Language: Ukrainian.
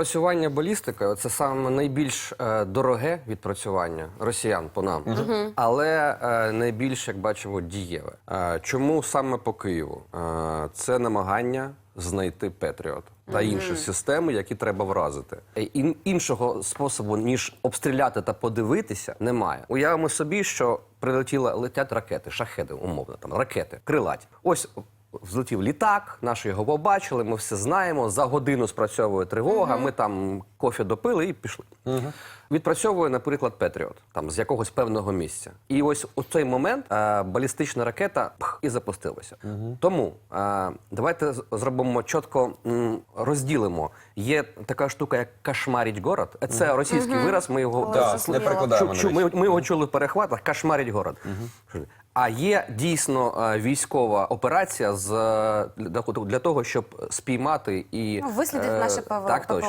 Відпрацювання балістикою це саме найбільш е, дороге відпрацювання росіян по нам, але е, найбільш, як бачимо, дієве. Е, чому саме по Києву? Е, це намагання знайти Петріот та інші системи, які треба вразити. Е, ін- іншого способу ніж обстріляти та подивитися, немає. Уявимо собі, що прилетіли летять ракети, шахеди, умовно там ракети, крилаті. Ось Взлетів літак, наші його побачили, ми все знаємо. За годину спрацьовує тривога. Ми там кофе допили і пішли. Відпрацьовує, наприклад, Петріот там з якогось певного місця. І ось у цей момент е, балістична ракета пх, і запустилася. Тому е, давайте зробимо чітко м, розділимо. Є така штука, як кошмарить город. Е, Це російський вираз. Ми його слу- не перекладаємо Чу- чу- ми, ми його чули в перехватах, кошмарить город. А є дійсно військова операція з для, для того, щоб спіймати і Ну, вислідити е, наше ПВО. Так точно.